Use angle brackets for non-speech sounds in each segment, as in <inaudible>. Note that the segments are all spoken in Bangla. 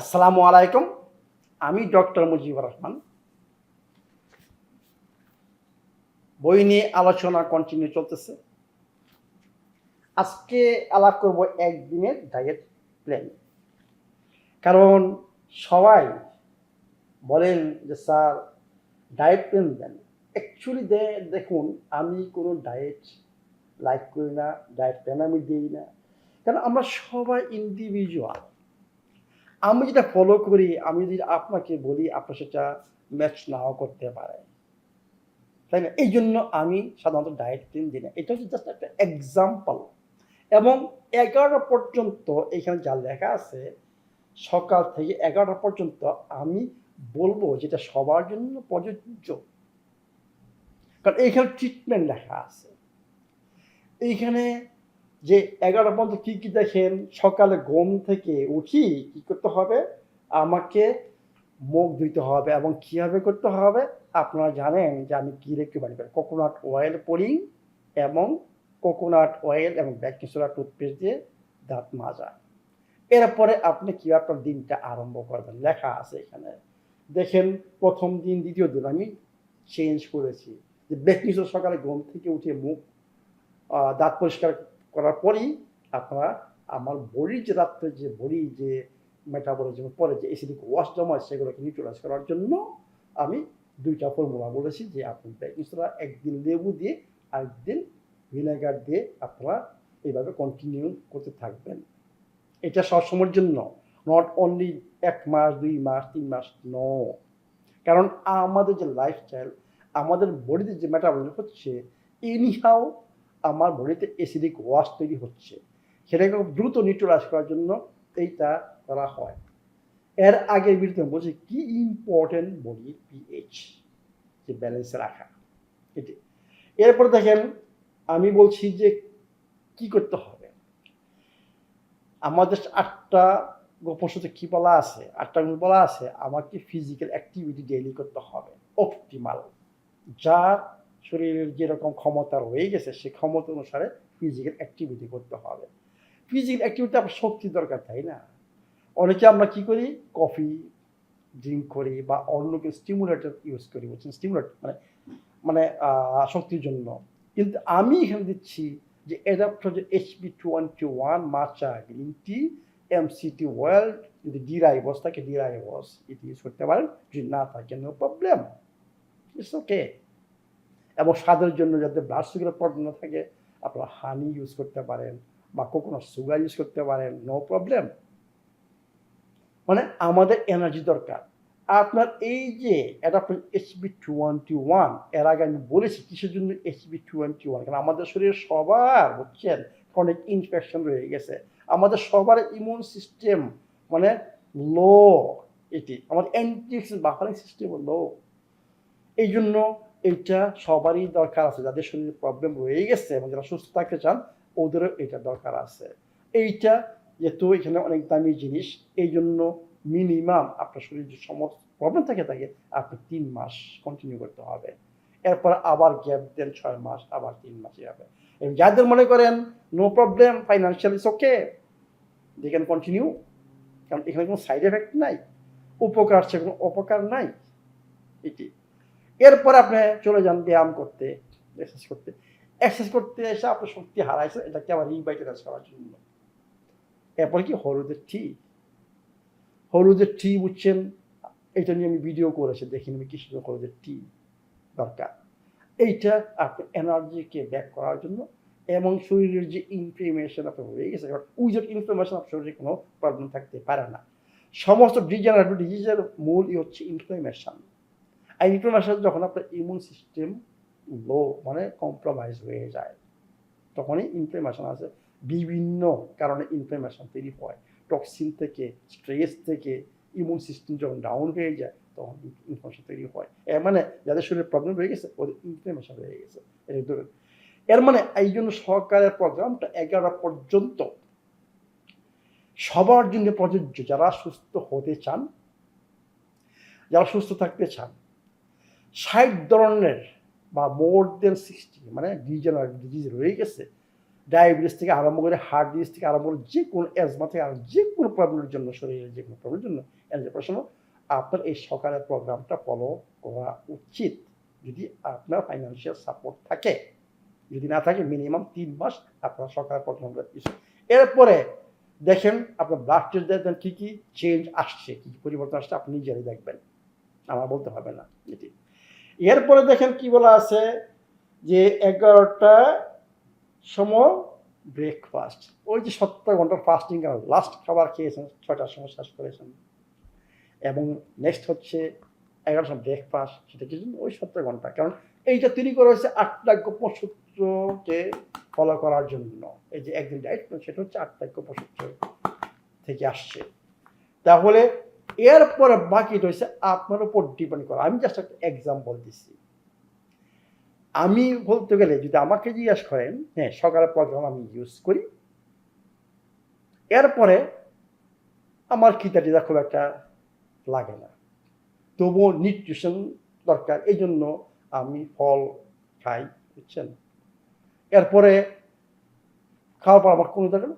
আসসালামু আলাইকুম। আমি ডক্টর মুজিবুর রহমান। বই নিয়ে আলোচনা কন্টিনিউ চলতেছে। আজকে আলাপ করব একদিনের ডায়েট প্ল্যান কারণ সবাই বলেন যে, স্যার ডায়েট প্ল্যান দেন। অ্যাকচুয়ালি দেখুন, আমি কোনো ডায়েট লাইক করি না ডায়েট প্ল্যান আমি দিই না। কারণ আমরা সবাই ইন্ডিভিজুয়াল আমি যেটা ফলো করি, আমি যদি আপনাকে বলি, আপনার সেটা ম্যাচ নাও করতে পারে। তাই না? এই জন্য আমি সাধারণত ডায়েট দিই না। এটা হচ্ছে জাস্ট একটা এক্সাম্পল এবং এগারোটা পর্যন্ত এখানে যা লেখা আছে, সকাল থেকে এগারোটা পর্যন্ত আমি বলব যেটা সবার জন্য প্রযোজ্য। কারণ এইখানে ট্রিটমেন্ট লেখা আছে। এইখানে যে এগারোটা পর্যন্ত কী কী দেখেন? সকালে ঘুম থেকে উঠি, কী করতে হবে? আমাকে মুখ ধুইতে হবে এবং কীভাবে করতে হবে? আপনারা জানেন যে আমি কী রেখে বাড়ি কোকোনাট অয়েল পরি এবং কোকোনাট অয়েল এবং বেকিং সোডা টুথপেস্ট দিয়ে দাঁত মাজা। এরপরে আপনি কী আপনার দিনটা আরম্ভ করবেন? লেখা আছে এখানে। দেখেন, প্রথম দিন, দ্বিতীয় দিন আমি চেঞ্জ করেছি। যে বেকিং সোডা সকালে ঘুম থেকে উঠে মুখ দাঁত পরিষ্কার করার পরই আপনারা আমার বডির যে রাত্রে যে বডি যে মেটাবলিজম পরে যে এসিডিক ওয়াশ জমা সেগুলোকে নিউট্রালাইজ করার জন্য আমি দুইটা ফর্মুলা বলেছি যে আপনি বেকিং সোডা একদিন লেবু দিয়ে আরেকদিন ভিনেগার দিয়ে আপনারা এইভাবে কন্টিনিউ করতে থাকবেন। এটা সবসময়ের জন্য নট অনলি এক মাস, দুই মাস, তিন মাস ন কারণ আমাদের যে লাইফস্টাইল আমাদের বডিতে যে মেটাবলিজম হচ্ছে এনিহাও আমার বডিতে অ্যাসিডিক ওয়াশ তৈরি হচ্ছে। সেটাকে দ্রুত নিউট্রালাইজ করার জন্য এইটা করা হয়। এর আগের বিরুদ্ধে বলছি কি ইম্পর্টেন্ট বডি পিএইচ যে ব্যালেন্স রাখা। এটি। এরপর দেখেন, আমি বলছি যে কি করতে হবে। আমাদের আটটা গোপন সূত্রে কী বলা আছে? আটটা গুণ বলা আছে, আমাকে ফিজিক্যাল অ্যাক্টিভিটি ডেইলি করতে হবে অপটিমাল যার শরীরের যেরকম ক্ষমতা রয়ে গেছে, সেই ক্ষমতা অনুসারে ফিজিক্যাল অ্যাক্টিভিটি করতে হবে। ফিজিক্যাল অ্যাক্টিভিটি আপনার শক্তি দরকার, তাই না? অনেকে আমরা কি করি? কফি ড্রিঙ্ক করি বা অন্য কিছু স্টিমুলেটর ইউজ করি, বলছেন স্টিমুলেট মানে মানে শক্তির জন্য। কিন্তু আমি এখানে দিচ্ছি যে অ্যাডাপ্ট হচ্ছে HB twenty one matcha green tea MCT well যদি ডিরাইবস থাকে ডিরাইবস এটি ইউজ করতে পারেন। যদি না থাকে নো প্রবলেম ইটস ওকে এবং স্বাদের জন্য যাতে ব্লাড সুগারের প্রবলেম না থাকে, আপনারা হানি ইউজ করতে পারেন বা কোকোনাট সুগার ইউজ করতে পারেন নো প্রবলেম মানে আমাদের এনার্জি দরকার। আপনার এই যে এটা এইচবি টোয়েন্টি ওয়ানের আগে আমি বলেছি কিসের জন্য এইচবি টোয়েন্টি ওয়ান কারণ আমাদের শরীরে সবার, বুঝছেন? অনেক ইনফেকশন রয়ে গেছে। আমাদের সবার ইমিউন সিস্টেম মানে লো এটি। আমাদের অ্যান্টি বাফারিং সিস্টেম লো এই জন্য এইটা সবারই দরকার আছে। যাদের শরীরে প্রবলেম রয়ে গেছে এবং যারা সুস্থ থাকতে চান, ওদেরও এটা দরকার আছে। এইটা যেহেতু এখানে অনেক দামি জিনিস এই জন্য মিনিমাম আপনার শরীরে যে সমস্ত প্রবলেম থাকে থাকে আপনি তিন মাস কন্টিনিউ করতে হবে। এরপর আবার গ্যাপ দেন ছয় মাস, আবার তিন মাস এভাবে এবং যাদের মনে করেন no problem financial is okay they can continue কারণ এখানে কোনো সাইড এফেক্ট নাই। উপকার সে কোনো অপকার নাই। এটি। এরপর আপনি চলে যান ব্যায়াম করতে এক্সারসাইজ করতে। এক্সারসাইজ করতে এসে আপনার শক্তি হারাইছে এটাকে আবার রিভাইটালাইজ করার জন্য। এরপর কি? হলুদের টি হলুদের টি বুঝছেন? এটা নিয়ে আমি ভিডিও করেছি, দেখি আমি কিছু হলুদের টি দরকার। এইটা আপনার এনার্জিকে ব্যাক করার জন্য এবং শরীরের যে ইনফ্লেমেশন আপনার হয়ে গেছে উইজার ইনফ্লেমেশন আপনার শরীরে কোনো প্রবলেম থাকতে পারে না। সমস্ত ডিজেনারেটিভ ডিজিজের মূল হচ্ছে ইনফ্লেমেশন আর ইনফ্লেমেশন যখন আপনার ইমিউন সিস্টেম লো মানে কম্প্রোমাইজ হয়ে যায়, তখনই ইনফ্লেমেশন আছে বিভিন্ন কারণে ইনফ্লেমেশন তৈরি হয়। টক্সিন থেকে স্ট্রেস থেকে ইমিউন সিস্টেম যখন ডাউন হয়ে যায়, তখন ইনফ্লেমেশন তৈরি হয়। এর মানে যাদের শরীরে প্রবলেম হয়ে গেছে, ওদের ইনফ্লেমেশন হয়ে গেছে। এর মানে এই জন্য সরকারের প্রোগ্রামটা এগারো পর্যন্ত, সবার জন্য প্রযোজ্য। যারা সুস্থ হতে চান, যারা সুস্থ থাকতে চান ষাট ধরনের বা মোর দেন সিক্সটি মানে ডিজেনারেটিভ ডিজিজ রয়ে গেছে ডায়াবেটিস থেকে আরম্ভ করে হার্ট ডিজিজ থেকে আরম্ভ করে যে কোনো অ্যাজমা থেকে আর যে কোনো প্রবলেমের জন্য শরীরের যে কোনো প্রবলেমের জন্য প্রশ্ন আপনার এই সকালের প্রোগ্রামটা ফলো করা উচিত। যদি আপনার ফাইন্যান্সিয়াল সাপোর্ট থাকে, যদি না থাকে মিনিমাম তিন মাস আপনার সকালের প্রোগ্রামটা এরপরে দেখেন আপনার ব্লাড টেস্ট দেখবেন কী কী চেঞ্জ আসছে, কী কী পরিবর্তন আসছে, আপনি নিজেরাই দেখবেন। আমার বলতে হবে না, এটি। এরপরে দেখেন কি বলা আছে যে এগারোটা সময় ব্রেকফাস্ট ওই যে সত্তর ঘণ্টার ফাস্টিং লাস্ট খাবার খেয়েছেন, ছয়টার সময় শেষ করেছেন। এবং নেক্সট হচ্ছে এগারোটার সময় ব্রেকফাস্ট সেটা কি ওই সত্তর ঘণ্টা। কারণ এইটা তৈরি করা হয়েছে আটটা গোপন সূত্রকে ফলো করার জন্য। এই যে একদিন ডায়েট সেটা হচ্ছে আটটা গোপন সূত্র থেকে আসছে। তাহলে এরপরে বাকিটা হচ্ছে আপনার উপর ডিপেন্ড করা। আমি জাস্ট একটা এক্সাম্পল দিচ্ছি। আমি বলতে গেলে যদি আমাকে জিজ্ঞেস করেন হ্যাঁ সকালের প্রোগ্রাম আমি ইউজ করি। এরপরে আমার খিতাটিটা খুব একটা লাগে না। তবুও নিউট্রিশন দরকার এই জন্য আমি ফল খাই, বুঝছেন? এরপরে খাওয়ার পর আমার কোনো দরকার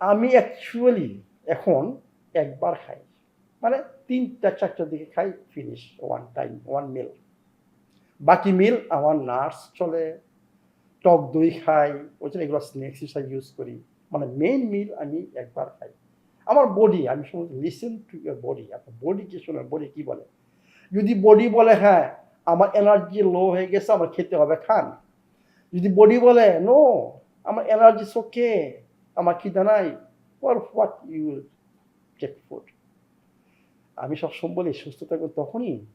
আমি অ্যাকচুয়ালি এখন একবার খাই। মানে তিনটা চারটার দিকে খাই finish one time one meal বাকি মিল আমার নার্স চলে, টক দই খাই, ওই জন্য এগুলো স্ন্যাক্স হিসাবে ইউজ করি। মানে মেইন মিল আমি একবার খাই। আমার বডি আমি সময় লিসেন টু ইয়ার বডি আপনার বডি কি শোনেন বডি কি বলে? যদি বডি বলে হ্যাঁ আমার এনার্জি লো হয়ে গেছে, আমার খেতে হবে, খান। যদি বডি বলে নো আমার এনার্জি ওকে আমার খিদা নাই for what you take food আমি সবসময় বলি সুস্থ থাকবেন তখনই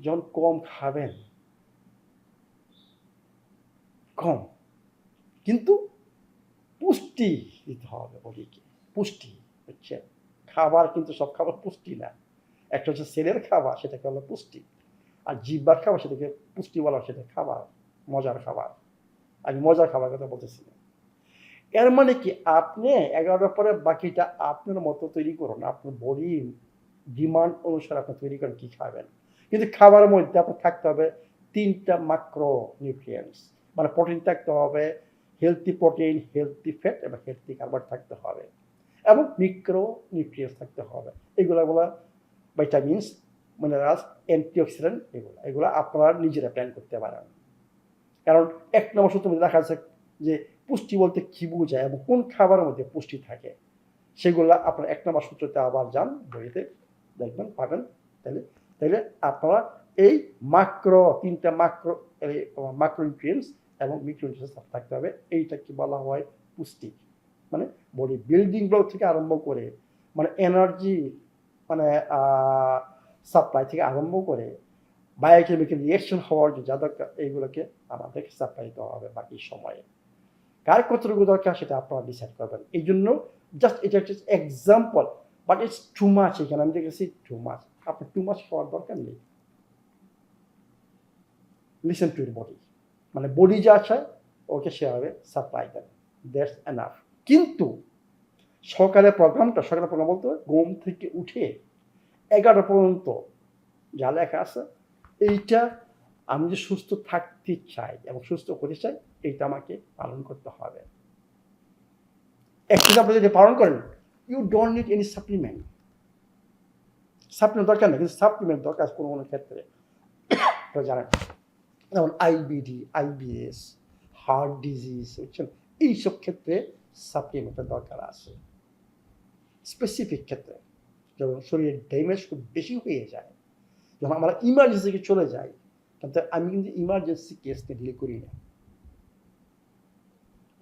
যখন কম খাবেন। কম। কিন্তু পুষ্টি দিতে হবে বডিকে। পুষ্টি হচ্ছে খাবার কিন্তু সব খাবার পুষ্টি না। একটা হচ্ছে সেলের খাবার, সেটাকে হলো পুষ্টি। আর জিব্বার খাবার, সেটাকে পুষ্টি বলা সেটা খাবার, মজার খাবার। আমি মজার খাবার কথা বলতেছি এর মানে কি? আপনি এগারোটার পরে বাকিটা আপনার মতো তৈরি করুন। আপনার বডির ডিমান্ড অনুসারে আপনি তৈরি করেন, কী খাবেন। কিন্তু খাবারের মধ্যে আপনার থাকতে হবে তিনটা মাইক্রো নিউট্রিয়েন্টস মানে প্রোটিন থাকতে হবে হেলদি প্রোটিন হেলদি ফ্যাট এবং হেলদি কার্বন থাকতে হবে এবং মিক্রো নিউট্রিয়েন্টস থাকতে হবে। এগুলো এগুলো ভাইটামিনস মিনারেলস অ্যান্টিঅক্সিডেন্ট এগুলো। এগুলো আপনারা নিজেরা প্ল্যান করতে পারেন। কারণ এক নম্বর সূত্রের মধ্যে দেখা যাচ্ছে যে পুষ্টি বলতে কী বোঝায় এবং কোন খাবারের মধ্যে পুষ্টি থাকে, সেগুলো আপনার এক নম্বর সূত্রতে আবার যান বইতে দেখবেন, পাবেন। তাহলে তাহলে আপনারা এই মাক্রো তিনটা মাক্রো মাক্রো নিউট্রিয়েন্টস এবং মিক্রোনিউট্রিয়েন্টস থাকতে হবে। এইটা কি বলা হয় পুষ্টি মানে বডি বিল্ডিং ব্লক থেকে আরম্ভ করে মানে এনার্জি মানে সাপ্লাই থেকে আরম্ভ করে বায়োকেমিক্যাল রিয়েকশন হওয়ার যে যা দরকার, এইগুলোকে আমাদেরকে সাপ্লাই দিতে হবে বাকি সময়ে। কার কতটুকু দরকার সেটা আপনারা ডিসাইড করবেন। এই জন্য জাস্ট এটা একটা এক্সাম্পল বাট ইটস টু মাছ এখানে আমি দেখেছি টু মাছ আপনার টু মাছ খাওয়ার দরকার নেই। লিসেন টু বডি মানে বডি যা চায়, ওকে সেভাবে সাপ্লাই দেন দ্যাটস এনাফ কিন্তু সকালের প্রোগ্রামটা সকালের প্রোগ্রাম বলতে ঘুম থেকে উঠে এগারোটা পর্যন্ত যা লেখা আছে, এইটা আমি যে সুস্থ থাকতে চাই এবং সুস্থ হতে চাই, এইটা আমাকে পালন করতে হবে। একটু আপনি যদি পালন করেন you don't need any supplement supplement দরকার নেই, কিন্তু সাপ্লিমেন্ট দরকার কোনো কোনো ক্ষেত্রে। <coughs> জানেন যেমন আইবিডি আইবিএস হার্ট ডিজিজ বুঝছেন? এইসব ক্ষেত্রে সাপ্লিমেন্টের দরকার আছে। স্পেসিফিক ক্ষেত্রে। যখন শরীরের ড্যামেজ খুব বেশি হয়ে যায়। যখন আমরা ইমার্জেন্সিকে চলে যাই, কিন্তু আমি কিন্তু ইমার্জেন্সি কেস নিয়ে ডিল করি না।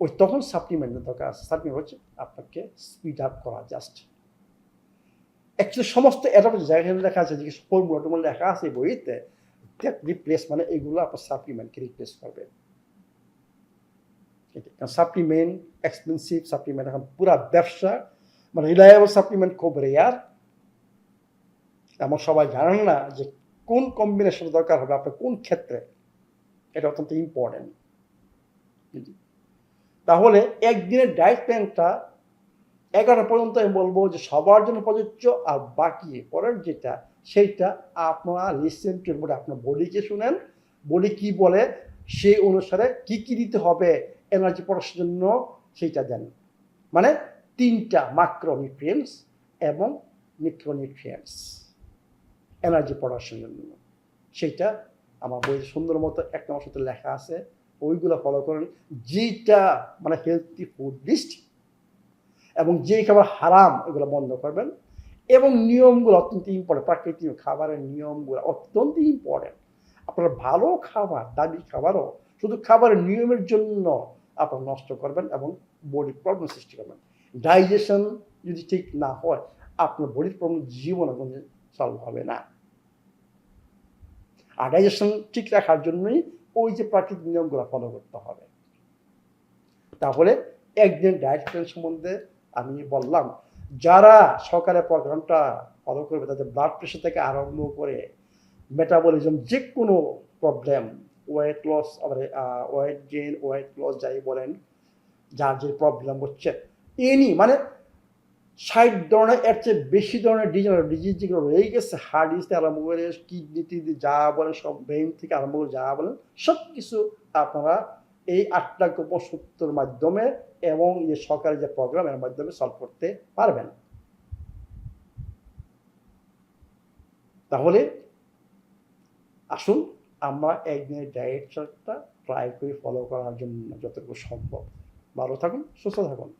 ওই তখন সাপ্লিমেন্টের দরকার আছে। সাপ্লিমেন্ট হচ্ছে আপনাকে স্পিড আপ করা জাস্ট অ্যাকচুয়ালি সমস্ত এটা জায়গায় লেখা আছে যে ফর্মুলা টর্মুলা লেখা আছে বইতে রিপ্লেস মানে এগুলো আপনার সাপ্লিমেন্টকে রিপ্লেস করবে। কারণ সাপ্লিমেন্ট এক্সপেন্সিভ সাপ্লিমেন্ট এখন পুরা ব্যবসা মানে রিলায়েবল সাপ্লিমেন্ট খুব রেয়ার এমন সবাই জানেন না যে কোন কম্বিনেশন দরকার হবে, আপনার কোন ক্ষেত্রে? এটা অত্যন্ত ইম্পর্টেন্ট তাহলে একদিনের ডায়েট প্ল্যানটা এগারোটা পর্যন্ত আমি বলব যে সবার জন্য প্রযোজ্য আর বাকি পরের যেটা, সেইটা আপনারা লিসেন টু বলে আপনার বডিকে শুনেন। বডি কি বলে, সেই অনুসারে কি কি দিতে হবে এনার্জি প্রোডাকশনের জন্য সেইটা দেন মানে তিনটা মাক্রোনিউট্রিয়েন্টস এবং মিক্রোনিউট্রিয়েন্টস এনার্জি প্রোডাকশনের জন্য। সেইটা আমার বইয়ে সুন্দর মতো একটা নম্বর সাথে লেখা আছে। ওইগুলো ফলো করেন যেটা মানে হেলথি ফুড লিস্ট এবং যেই খাবার হারাম এগুলো বন্ধ করবেন এবং নিয়মগুলো অত্যন্ত ইম্পর্টেন্ট প্রাকৃতিক খাবারের নিয়মগুলো অত্যন্ত ইম্পর্টেন্ট আপনার ভালো খাবার, দামি খাবারও শুধু খাবারের নিয়মের জন্য আপনার নষ্ট করবেন এবং বডি প্রবলেম সৃষ্টি করবেন। ডাইজেশন যদি ঠিক না হয়, আপনার বডির প্রবলেম জীবনে কোনো সলভ হবে না। আর ডাইজেশন ঠিক রাখার জন্যই ওই যে প্রাকৃতিক নিয়মগুলো ফলো করতে হবে। তাহলে একদিন ডায়েট প্ল্যান সম্বন্ধে আমি বললাম, যারা সকালে প্রোগ্রামটা ফলো করবে, তাদের ব্লাড প্রেশার থেকে আরম্ভ করে মেটাবলিজম যে কোনো problem weight loss weight gain weight loss যাই বলেন, যার যে প্রবলেম হচ্ছে এনি মানে ষাট ধরনের, এর চেয়ে বেশি ধরনের ডিজিজ ডিজিজ যেগুলো রয়ে গেছে হার্ট ডিজিজ আরম্ভ করে কিডনি টিডনি যা বলেন, সব ব্রেন থেকে আরম্ভ করে যা বলেন সব কিছু আপনারা এই আটটা গোপন সূত্রের মাধ্যমে এবং যে সরকারি যে প্রোগ্রাম এর মাধ্যমে সলভ করতে পারবেন। তাহলে আসুন, আমরা একদিনের ডায়েট চার্টটা ট্রাই করে ফলো করার জন্য যতটুকু সম্ভব। ভালো থাকুন, সুস্থ থাকুন।